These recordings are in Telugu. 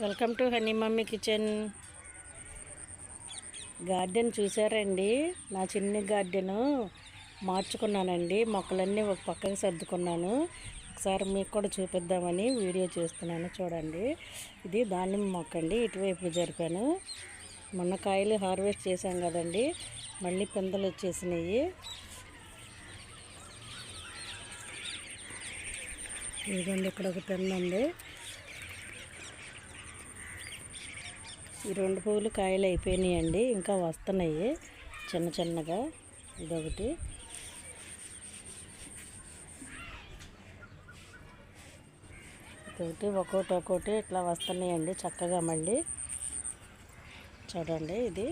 Welcome to honey mummy kitchen. Garden చూసారండి? నా చిన్న గార్డెను మార్చుకున్నానండి. మొక్కలన్నీ ఒక పక్కకి సర్దుకున్నాను. ఒకసారి మీకు కూడా చూపిద్దామని వీడియో చేస్తున్నాను చూడండి. ఇది దానిమ్మ మొక్క అండి. ఇటువైపు జరిపాను. మొన్న కాయలు హార్వెస్ట్ చేశాం కదండి. మళ్ళీ పిందలు వచ్చేసినాయి. ఇదండి ఇక్కడ ఒక పెన్ను ఉంది. ఈ రెండు పువ్వులు కాయలు అయిపోయినాయండి ఇంకా వస్తున్నాయి చిన్న చిన్నగా. ఇదొకటి. ఇదొకటి ఒక్కోటి ఒక్కోటి ఇట్లా వస్తున్నాయండి చక్కగా మళ్ళీ. చూడండి ఇది.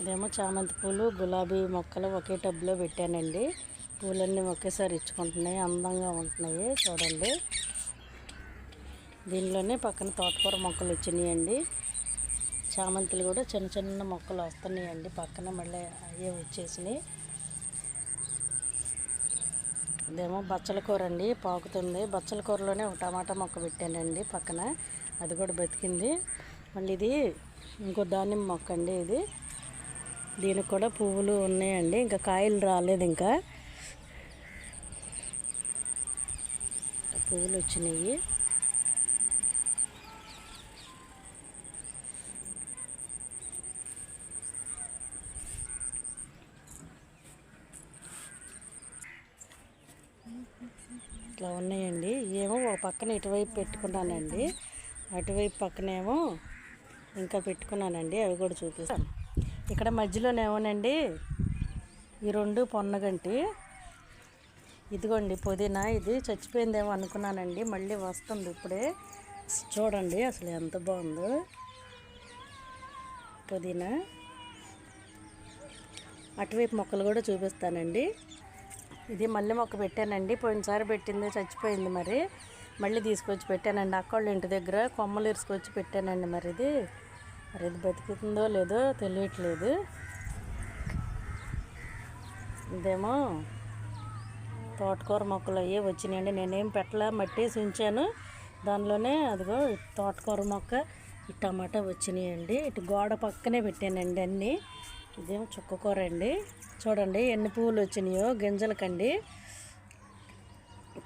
ఇదేమో చామంతి పూలు గులాబీ మొక్కలు ఒకే టబ్లో పెట్టానండి. పూలన్నీ ఒకేసారి ఇచ్చుకుంటున్నాయి అందంగా ఉంటున్నాయి. చూడండి. దీనిలోనే పక్కన తోటకూర మొక్కలు వచ్చినాయండి. చామంతులు కూడా చిన్న చిన్న మొక్కలు వస్తున్నాయండి. పక్కన మళ్ళీ అవి వచ్చేసినాయి. ఇదేమో బచ్చల కూర అండి. పాకుతుంది. బచ్చల కూరలోనే ఒక టమాటా మొక్క పెట్టానండి పక్కన. అది కూడా బతికింది. మళ్ళీ ఇది ఇంకో దానిమ్మ మొక్క అండి ఇది. దీనికి కూడా పువ్వులు ఉన్నాయండి. ఇంకా కాయలు రాలేదు ఇంకా. పువ్వులు వచ్చినాయి. ఇట్లా ఉన్నాయండి. ఏమో ఒక పక్కన ఇటువైపు పెట్టుకున్నానండి. అటువైపు పక్కనేమో ఇంకా పెట్టుకున్నానండి. అవి కూడా చూపిస్తాను. ఇక్కడ మధ్యలోనేమోనండి ఈ రెండు పొన్నగంటి. ఇదిగోండి పుదీనా ఇది చచ్చిపోయిందేమో అనుకున్నానండి. మళ్ళీ వస్తుంది ఇప్పుడే. చూడండి అసలు ఎంత బాగుందో. పుదీనా. అటువైపు మొక్కలు కూడా చూపిస్తానండి. ఇది మళ్ళీ మొక్క పెట్టానండి. పోయినసారి పెట్టింది చచ్చిపోయింది మరి. మళ్ళీ తీసుకొచ్చి పెట్టానండి. అక్కడ ఇంటి దగ్గర కొమ్మలు ఇరుసుకొచ్చి పెట్టానండి మరి ఇది. మరి ఇది బతుకుతుందో లేదో తెలియట్లేదు. ఇదేమో తోటకూర మొక్కలు అవి వచ్చినాయండి. నేనేం పెట్టలే మట్టి ఉంచాను దానిలోనే అదిగో తోటకూర మొక్క ఈ టమాటా వచ్చినాయండి. ఇటు గోడ పక్కనే పెట్టానండి అన్నీ. ఇదేమో చుక్కకూర అండి? చూడండి ఎన్ని పువ్వులు వచ్చినాయో గింజలకండి.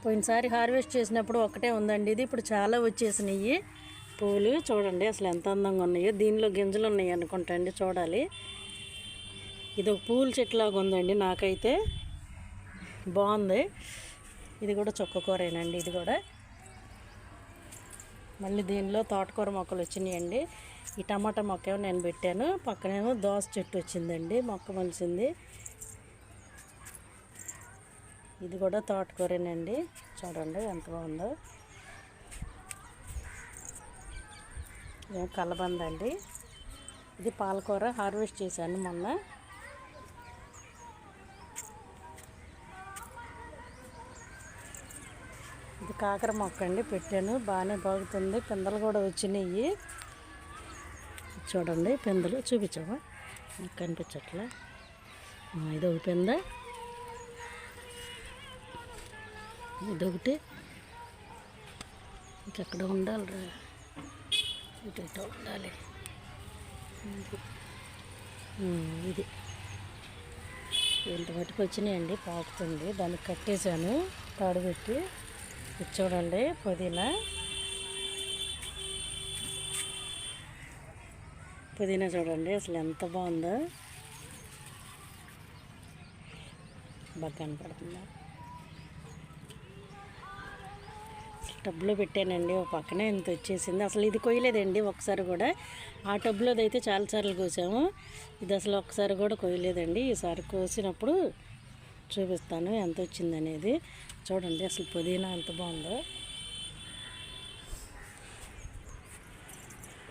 పోయినసారి హార్వెస్ట్ చేసినప్పుడు ఒకటే ఉందండి. ఇది ఇప్పుడు చాలా వచ్చేసినాయి పువ్వులు. చూడండి అసలు ఎంత అందంగా ఉన్నాయో. దీనిలో గింజలు ఉన్నాయి అనుకుంటా అండి చూడాలి. ఇది ఒక పూల చెట్టులాగా ఉందండి నాకైతే. బాగుంది. ఇది కూడా చుక్కకూరేనండి ఇది కూడా. మళ్ళీ దీనిలో తోటకూర మొక్కలు వచ్చినాయండి. ఈ టమాటా మొక్క నేను పెట్టాను. పక్కనేమో దోస చెట్టు వచ్చిందండి మొక్క మలిసింది. ఇది కూడా తోటకూరేనండి. చూడండి ఎంత బాగుందో. కలబంద అండి ఇది పాలకూర హార్వెస్ట్ చేశాను మొన్న. ఇది కాకర మొక్క అండి పెట్టాను. బాగానే బాగుతుంది. పిందలు కూడా వచ్చినాయి. చూడండి పిందలు చూపించవా? నాకు కనిపించట్లే. ఒక ఇదొక పింద? ఇదొకటి. ఇంకెక్కడ ఉండాలి ఇటు ఇటు ఉండాలి. ఇది. ఇంత మటుకు వచ్చినాయండి? పాకుతుంది. దానికి కట్టేశాను. తాడు పెట్టి చూడండి పుదీనా. పుదీనా చూడండి అసలు ఎంత బాగుందో. బాగా కనపడుతుందా? టబ్లో పెట్టానండి ఒక పక్కనే ఎంత వచ్చేసింది. అసలు ఇది కొయ్యలేదండి ఒకసారి కూడా. ఆ టబ్లోది అయితే చాలాసార్లు కోసాము. ఇది అసలు ఒకసారి కూడా కొయ్యలేదండి. ఈసారి కోసినప్పుడు చూపిస్తాను ఎంత వచ్చింది అనేది చూడండి అసలు పుదీనా ఎంత బాగుందో.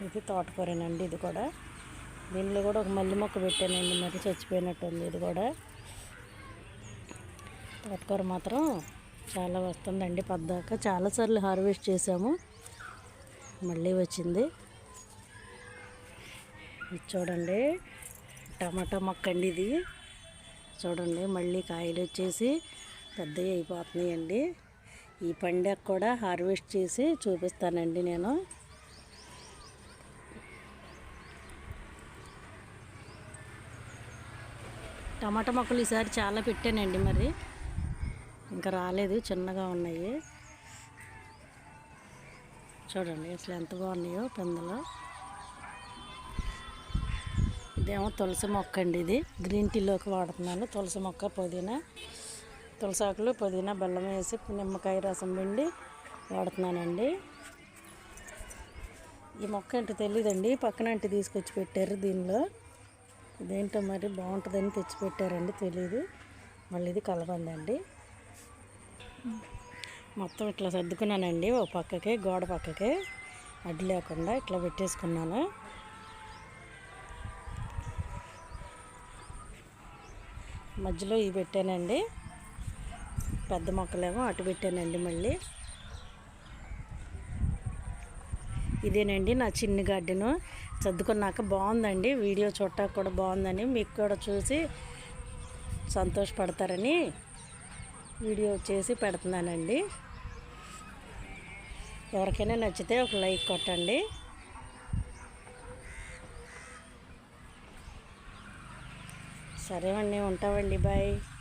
ఇది తోటకూరేనండి ఇది కూడా. దీనిలో కూడా ఒక మల్లి మొక్క పెట్టానండి మరి చచ్చిపోయినట్టుంది ఇది కూడా. తోటకూర మాత్రం చాలా వస్తుందండి పద్దాక చాలాసార్లు హార్వెస్ట్ చేసాము మళ్ళీ వచ్చింది. ఇది చూడండి టమాటా మొక్క అండి ఇది. చూడండి మళ్ళీ కాయలు వచ్చేసి పెద్దవి అయిపోతున్నాయండి. ఈ పండగ కూడా హార్వెస్ట్ చేసి చూపిస్తానండి నేను. టమాటా మొక్కలు ఈసారి చాలా పెట్టానండి మరి. ఇంకా రాలేదు చిన్నగా ఉన్నాయి. చూడండి అసలు ఎంత బాగున్నాయో పెందలు. ఇదేమో తులసి మొక్క అండి ఇది. గ్రీన్ టీలోకి వాడుతున్నాను. తులసి మొక్క పుదీనా తులసి ఆకులు పుదీనా బెల్లం వేసి నిమ్మకాయ రసం పిండి వాడుతున్నానండి. ఈ మొక్క ఏంటో తెలియదండి పక్కన అంటే తీసుకొచ్చి పెట్టారు దీనిలో. ఇదేంటో మరి బాగుంటుందని తెచ్చిపెట్టారండి తెలీదు. మళ్ళీ ఇది కలబందండి. మొత్తం ఇట్లా సర్దుకున్నానండి ఓ పక్కకి గోడ పక్కకి. అడ్డు లేకుండా ఇట్లా పెట్టేసుకున్నాను. మధ్యలో ఇవి పెట్టానండి. పెద్ద మొక్కలేమో అటు పెట్టానండి మళ్ళీ. ఇదేనండి నా చిన్ని గార్డెను. సర్దుకున్నాక బాగుందండి. వీడియో చూడటానికి కూడా బాగుందని మీకు కూడా చూసి సంతోషపడతారని వీడియో చేసి పెడుతున్నానండి. ఎవరికైనా నచ్చితే ఒక లైక్ కొట్టండి. సరే అండి ఉంటామండి బాయ్.